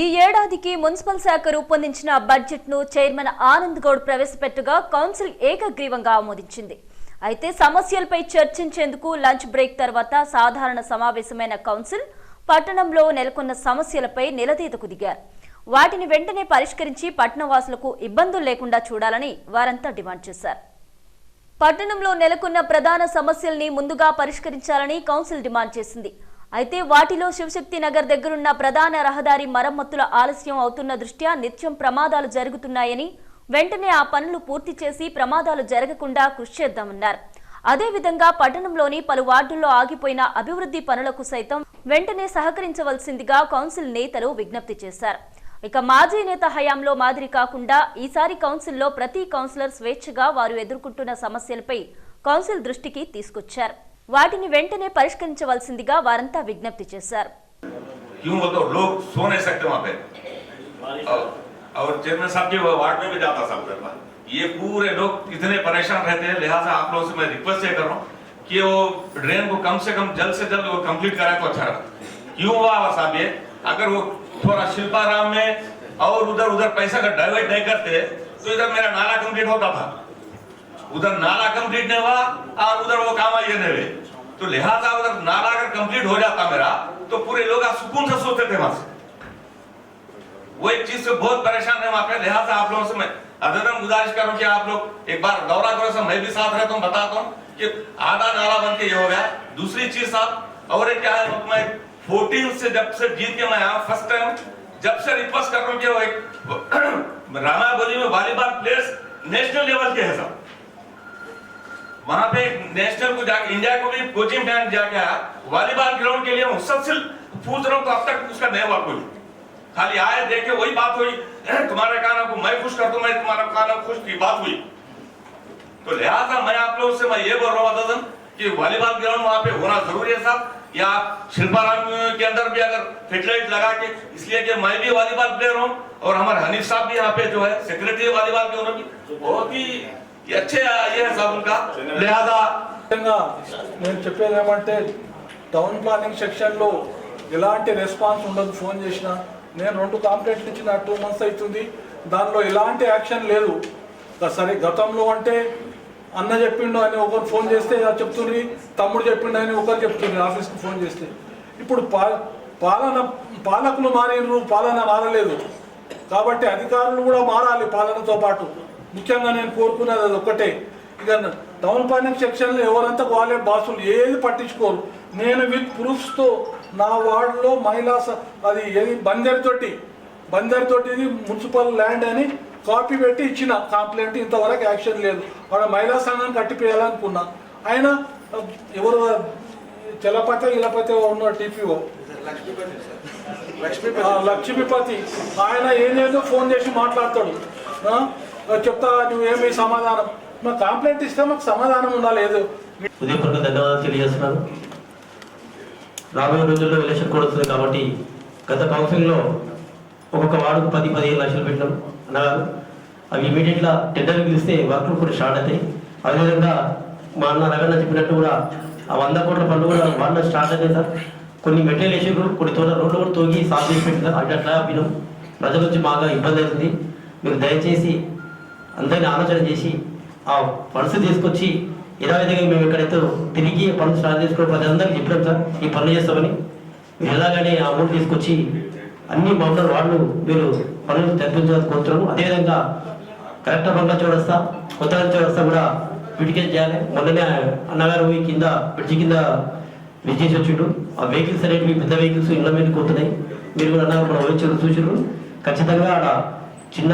ఈ ఏడాదికి మున్సిపల్ శాఖ రూపొందించిన బడ్జెట్ను చైర్మన్ ఆనంద్ గౌడ్ ప్రవేశపెట్టగా కౌన్సిల్ ఏకగ్రీవంగా ఆమోదించింది. అయితే సమస్యలపై చర్చించేందుకు లంచ్ బ్రేక్ తర్వాత సాధారణ సమావేశమైన కౌన్సిల్ పట్టణంలో నెలకొన్న సమస్యలపై నిలదీతకు దిగారు. వాటిని వెంటనే పరిష్కరించి పట్టణవాసులకు ఇబ్బందులు లేకుండా చూడాలని వారంతా డిమాండ్ చేశారు. పట్టణంలో నెలకొన్న ప్రధాన సమస్యల్ని ముందుగా పరిష్కరించాలని కౌన్సిల్ డిమాండ్ చేసింది. అయితే వాటిలో శివశక్తి నగర్ దగ్గరున్న ప్రధాన రహదారి మరమ్మతుల ఆలస్యం అవుతున్న దృష్ట్యా నిత్యం ప్రమాదాలు జరుగుతున్నాయని వెంటనే ఆ పనులు పూర్తి చేసి ప్రమాదాలు జరగకుండా కృషి చేద్దామన్నారు. అదేవిధంగా పట్టణంలోని పలు వార్డుల్లో ఆగిపోయిన అభివృద్ధి పనులకు సైతం వెంటనే సహకరించవలసిందిగా కౌన్సిల్ నేతలు విజ్ఞప్తి చేశారు. ఇక మాజీ నేత హయాంలో మాదిరి కాకుండా ఈసారి కౌన్సిల్లో ప్రతి కౌన్సిలర్ స్వేచ్ఛగా వారు ఎదుర్కొంటున్న సమస్యలపై కౌన్సిల్ దృష్టికి తీసుకొచ్చారు. వాటిని వెంటనే పరిష్కరించవలసిందిగా వారంతా విజ్ఞప్తి చేశారు क्यों बोलते हो लोग सो नहीं सकते वहां पे और, और चेयरमैन साहब के वार्ड में भी जाता था उधर पर ये पूरे लोग इतने परेशान रहते हैं लिहाजा आप लोगों से मैं रिक्वेस्ट ये कर रहा हूँ कि वो ड्रेन को कम से कम जल्द से जल्द वो कंप्लीट कराए तो अच्छा रहता क्यों हुआ साहब ये अगर वो थोड़ा शिल्पाराम में और उधर उधर पैसा का डाइवर्ट नहीं करते तो इधर मेरा नाला कंप्लीट होता था उधर नाला कंप्लीट नहीं हुआ और उधर वो काम ये नहीं तो लिहाजा उधर नाला अगर कंप्लीट हो जाता मेरा तो पूरे लोग सुकून से सोते थे वहाँ से। वो एक चीज़ से बहुत परेशान है वहाँ पे। लिहाजा आप लोगों से मैं अदरन गुजारिश करूँ कि आप लोग एक बार दौरा करो सर मैं भी साथ रहता हूँ, बताता हूँ कि आधा नाला बन के ये हो गया। दूसरी चीज़ साहब, और एक क्या है मैं फोर्टीन से जब से जीत के मैं आया फ़र्स्ट टाइम जब से रिक्वेस्ट कर रहा हूँ कि वो एक रामाबोली में वॉलीबॉल प्लेयर्स नेशनल लेवल के है साहब। वहाँ पे नेशनल को जाके इंडिया को भी कोचिंग बैंक जाके आया। वॉलीबॉल ग्राउंड के लिए सबसे पूछ रहा हूँ तो अब तक उसका नहीं हुआ कोई। खाली आए देखे वही बात हुई। "हैं, तुम्हारे को मैं खुश कर दूँ मैं तुम्हारा कारण खुश की बात हुई। तो लिहाजा मैं आप लोगों से मैं ये बोल रहा हूँ कि वॉलीबॉल ग्राउंड वहाँ पे होना ज़रूरी है साहब। या शिल्पाराम के अंदर भी अगर फिटलाइट लगा के इसलिए कि मैं भी वॉलीबॉल प्लेयर हूँ और हमारे हनीफ साहब भी यहाँ पे जो है सेक्रेटरी वॉलीबॉल के उन्होंने। बहुत ही अच्छे ये है साहब उनका लिहाजा ముఖ్యంగా నేను చెప్పేది ఏమంటే టౌన్ ప్లానింగ్ సెక్షన్లో ఎలాంటి రెస్పాన్స్ ఉండదు ఫోన్ చేసిన నేను రెండు కంప్లైంట్లు ఇచ్చిన టూ మంత్స్ అవుతుంది దానిలో ఎలాంటి యాక్షన్ లేదు గా- సరే గతంలో అంటే అన్న చెప్పిండు అని ఒకరు ఫోన్ చేస్తే అది చెప్తుండ్రి తమ్ముడు చెప్పిండు అని ఒకరు చెప్తుండ్రి ఆఫీస్కి ఫోన్ చేస్తే ఇప్పుడు పా పాలన పాలకులు మారినరు పాలన మారలేదు కాబట్టి అధికారులు కూడా మారాలి పాలనతో పాటు ముఖ్యంగా నేను కోరుకునేది అది ఒక్కటే. ఇక టౌన్ ప్లానింగ్ సెక్షన్లో ఎవరంతా వాళ్ళే బాసులు ఏది పట్టించుకోరు. నేను విత్ ప్రూఫ్స్తో నా వార్డులో మహిళా అది ఏది బందర్ తోటి బందర్ తోటి మున్సిపల్ ల్యాండ్ అని కాపీ పెట్టి ఇచ్చిన కంప్లైంట్ ఇంతవరకు యాక్షన్ లేదు. వాడ మహిళా సంఘం కట్టిపోయాలనుకున్నా. ఆయన ఎవరు చలపతి ఇలపతి ఉన్న టీపీఓ? లక్ష్మీపతి ఆయన ఏదేదో ఫోన్ చేసి మాట్లాడతాడు. చెప్తా నువ్వేమి సమాధానం? మాకు కంప్లైంట్ ఇస్తే మాకు సమాధానం ఉండాలి ఏదో. ధన్యవాదాలు తెలియజేస్తున్నారు రాబోయే రోజుల్లో ఎలక్షన్ కూడా వస్తుంది కాబట్టి గత కౌన్సిలింగ్లో ఒక్కొక్క వార్డుకు పది పదిహేను లక్షలు పెట్టడం అన్నారు. అవి ఇమీడియట్గా టెండర్ పిలిస్తే వర్క్లు కూడా స్టార్ట్ అవుతాయి. అదేవిధంగా మా అన్న రగన్న చెప్పినట్టు కూడా ఆ వంద కోట్ల పనులు కూడా వార్డులో స్టార్ట్ అవుతాయి సార్. కొన్ని మెటీరియల్ వేసారు కొన్ని తోట రోడ్లు కూడా తోగి సాల్వ్ చేసి పెట్టారు అట్లా అట్లా వినం ప్రజల నుంచి బాగా ఇబ్బంది అవుతుంది. మీరు దయచేసి అందరినీ ఆలోచన చేసి ఆ ఫండ్స్ తీసుకొచ్చి ఇరవై మేము ఎక్కడైతే తిరిగి పనులు స్టార్ట్ చేసుకోవడం అందరికి చెప్పాం సార్ ఈ పనులు చేస్తామని. మీరు ఎలాగనే ఆ అమౌంట్ తీసుకొచ్చి అన్ని మమ్మల్ని వాళ్ళు మీరు పనులు తెప్పించాలని కోరుతున్నాము అదేవిధంగా కరెక్ట్ బంగ్లా చౌరస్తా కొత్త చౌరస్తా కూడా విడికేట్ చేయాలి. మొన్ననే అన్నగారు ఈ కింద బ్రిడ్జి కింద విజయ్ వచ్చిండు. ఆ వెహికల్స్ అనేటివి పెద్ద వెహికల్స్ ఇళ్ళ మీద పోతున్నాయి మీరు కూడా అన్నారు మన వచ్చారు చూసారు ఖచ్చితంగా ఆడ చిన్న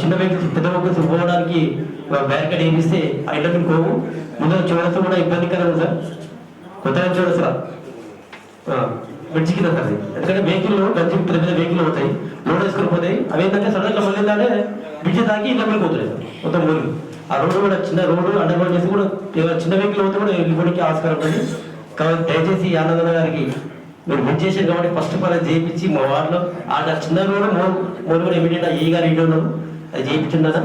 చిన్న వెహికల్స్ పెద్ద వెహికల్స్ పోవడానికి బ్యారికేడ్ వేపిస్తే ఆ ఇళ్ళ పోవు. ముందు చూడస్తా కూడా ఇబ్బందికరం సార్. కొత్తగా చూడస్తా బ్రిడ్జ్ కింద సార్ ఎందుకంటే వెహికల్ గంజి పెద్ద పెద్ద వెహికల్ అవుతాయి లోడ్ వేసుకొని పోతాయి. అవి ఏంటంటే సడన్గా మళ్ళీ ఏంటంటే బ్రిడ్జి తాకి ఇళ్ళకి పోతున్నాయి సార్ మొత్తం మూలి ఆ రోడ్డు కూడా చిన్న రోడ్డు అండర్ గ్రౌండ్ చేసి కూడా చిన్న వెహికల్ అవుతే కూడా వెళ్ళిపోవడానికి ఆస్కారం ఉంటుంది కాబట్టి దయచేసి ఆనందన గారికి మీరు బుక్ చేశారు కాబట్టి ఫస్ట్ ఆఫ్ ఆల్ అది చేయించి మా వార్డులో ఆ చిన్న రోడ్డు మూడు కూడా ఇమీడియట్ ఈ గారు ఇంటి ജീവിക്കുന്നത്